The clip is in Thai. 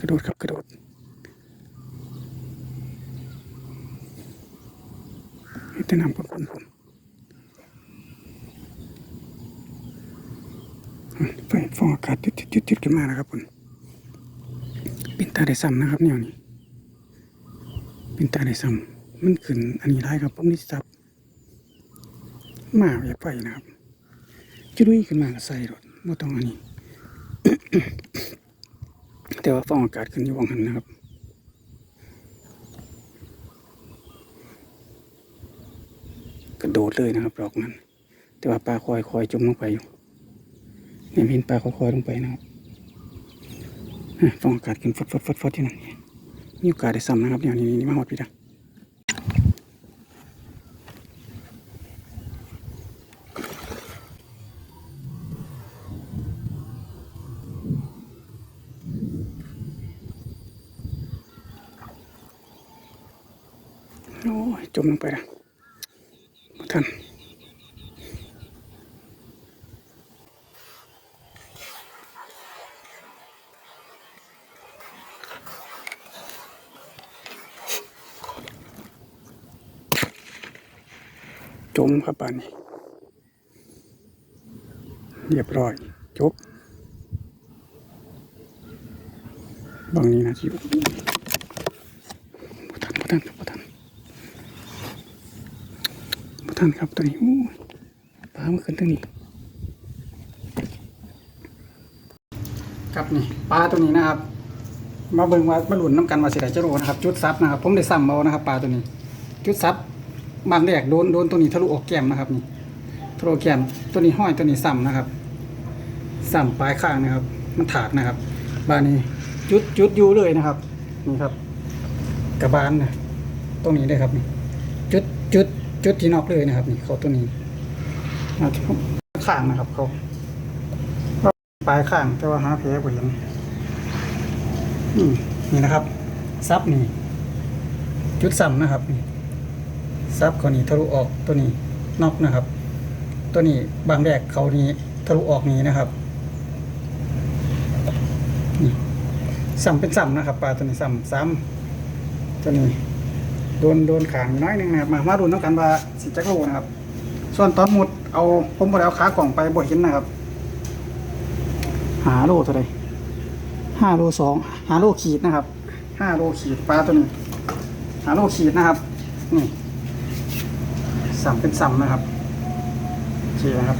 กระโดดครับกระโดดเฮ็ดแต่น้ำคนคนไฟฟองอากาศจุดจุดจุดจุดขึ้นมานะครับคุณเป็นตาได้ซ้ำนะครับแนวนี้เป็นตาได้ซ้ำมันขึ้นอันนี้ได้ครับผมนี่ซับมาอย่าไปนะครับจุดุยขึ้นมาก็ใส่รถไม่ต้องอันนี้ แต่ว่าฟองอากาศขึ้นอยู่วังหันนะครับกระโดดเลยนะครับดอกนั้น แต่ว่าปลาคอยคอยจมลงไปอยู่เนี่ยเห็นปลาคอยคอยลงไปนะครับฟองอากาศขึ้นฟดฟดฟดฟดที่นั่นมีโอกาสได้ซ้ำนะครับเดี๋ยนี่นี่มาหอดพี่ดัง อ้ยจมลงไปละบ่ทันจมครับป่านนี้เรียบร้อยจบบางนี้นะจิวบ่ทันบ่ทันครับบ่ทัน บ่ทันครับตัวนี้ปลามันขึ้นตรงนี้ครับนี่ปลาตัวนี้นะครับ มาเบิ่งว่ามาหลุนน้ำกันว่าสิได้จะโรนะครับ จุดซับนะครับผมได้ซ้ำเอานะครับปลาตัวนี้ จุดซับบางแรกโดนโดนตัวนี้ทะลุออกแก้มนะครับนี่ทะลุออแก้มตัวนี้ห้อยตัวนี้ซ้ำนะครับซ้ำปลายข้างนะครับ มันถากนะครับบานนี้จุดจุดอยู่เลยนะครับนี่ครับกระบาลนะตรงนี้เลยครับนี่จุดจุด จุดที่นอกเลยนะครับ นี่เขาตัวนี้นะครับข้างนะครับ เขาปลายข้างแต่ว่าหาแผลบ่เห็นอืมนี่นะครับ ซับนี่ จุดซ้ำนะครับนี่ซับเขานี้ทะลุออกตัวนี้นอกนะครับ ตัวนี้บางแรกเขานี้ทะลุออกนี้นะครับนี่ซ้ำเป็นซ้ำนะครับปลาตัวนี้ซ้ำซ้ำตัวนี้ โดนโดนขางน้อยหนึงนะครับมามาดูน้ำกันว่าสิจักโลนะครับ ส่วนตอนหมดเอาผมบอแล้วขากล่องไปบ่เห็นนะครับ หาโลเท่าไรห้าโลสองหาโลขีดนะครับห้าโลขีดปลาตัวนี้หาโลขีดนะครับนี่สัมเป็นสัมนะครับโอเคนะครับ